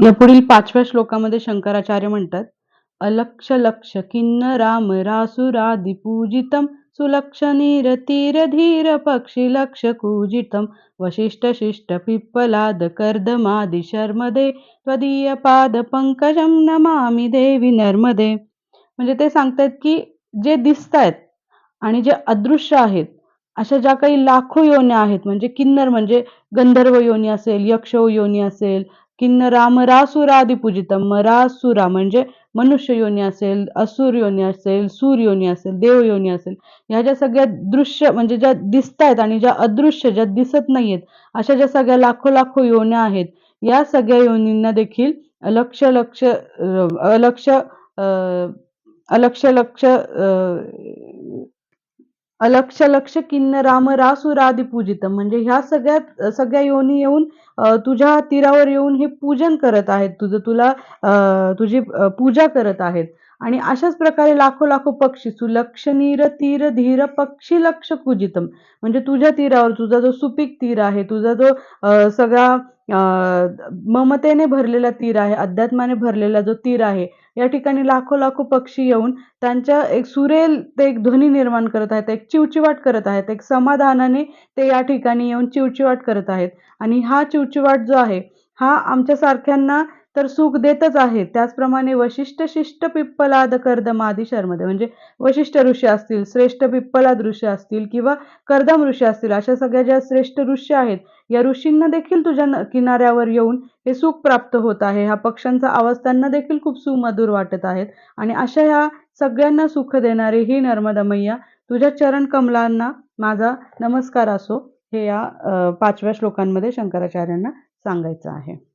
या पुढील पाचव्या श्लोकामध्ये शंकराचार्य म्हणतात अलक्ष लक्ष किन्न राम रासुरादि पूजितम सुलक्ष नीर धीर पक्षी लक्ष कूजितम वशिष्ठ शिष्ट पिप्पलाद कर्दमादि शर्मदे त्वदीय पाद पंकजम नमामि देवी नर्मदे. म्हणजे ते सांगतायत की जे दिसत आहेत आणि जे अदृश्य आहेत अशा ज्या काही लाखो योन्या आहेत म्हणजे किन्नर म्हणजे गंधर्व योनी असेल यक्ष योनी असेल किन्न राम रासुरादी पूजितम रासुरा म्हणजे मनुष्य योनी असेल असुर योनी असेल सूर योनी असेल देव योनी असेल. ह्या ज्या सगळ्या दृश्य म्हणजे ज्या दिसत आहेत आणि ज्या अदृश्य ज्या दिसत नाहीयेत अशा ज्या सगळ्या लाखो लाखो योन्या आहेत या सगळ्या योनींना देखील अलक्ष लक्ष अलक्ष अलक्ष लक्ष लक्ष अलक्ष लक्ष किन्न राम रासुरादी पूजित. म्हणजे ह्या सगळ्यात सगळ्या योनी येऊन तुझ्या तीरावर येऊन हे पूजन करत आहेत. तुझं तुला तुझी पूजा करत आहेत. आणि अशाच प्रकारे लाखो लाखो पक्षी सुलक्ष नीर तीर धीर पक्षी लक्ष पूजितम म्हणजे तुझ्या तीरावर तुझा जो सुपीक तीर आहे तुझा जो सगळा ममतेने भरलेला तीर आहे अध्यात्माने भरलेला जो तीर आहे या ठिकाणी लाखो लाखो पक्षी येऊन त्यांच्या एक सुरेल ते एक ध्वनी निर्माण करत आहेत एक चिवचिवाट करत आहेत एक समाधानाने ते या ठिकाणी येऊन चिवचिवाट करत आहेत. आणि हा चिवचिवाट जो आहे हा आमच्यासारख्यांना तर सुख देतच आहे. त्याचप्रमाणे वशिष्ठ शिष्ट पिप्पलाद कर्दमादी शर्मदे म्हणजे वशिष्ठ ऋषी असतील श्रेष्ठ पिप्पलाद ऋषी असतील किंवा कर्दम ऋषी असतील अशा सगळ्या ज्या श्रेष्ठ ऋषी आहेत या ऋषींना देखील तुझ्या न- किनाऱ्यावर येऊन हे सुख प्राप्त होत आहे. ह्या पक्ष्यांचा आवाज त्यांना देखील खूप सुमधुर वाटत आहेत. आणि अशा ह्या सगळ्यांना सुख देणारी ही नर्मदा मैया तुझ्या चरण कमलांना माझा नमस्कार असो हे या पाचव्या श्लोकांमध्ये शंकराचार्यांना सांगायचं आहे.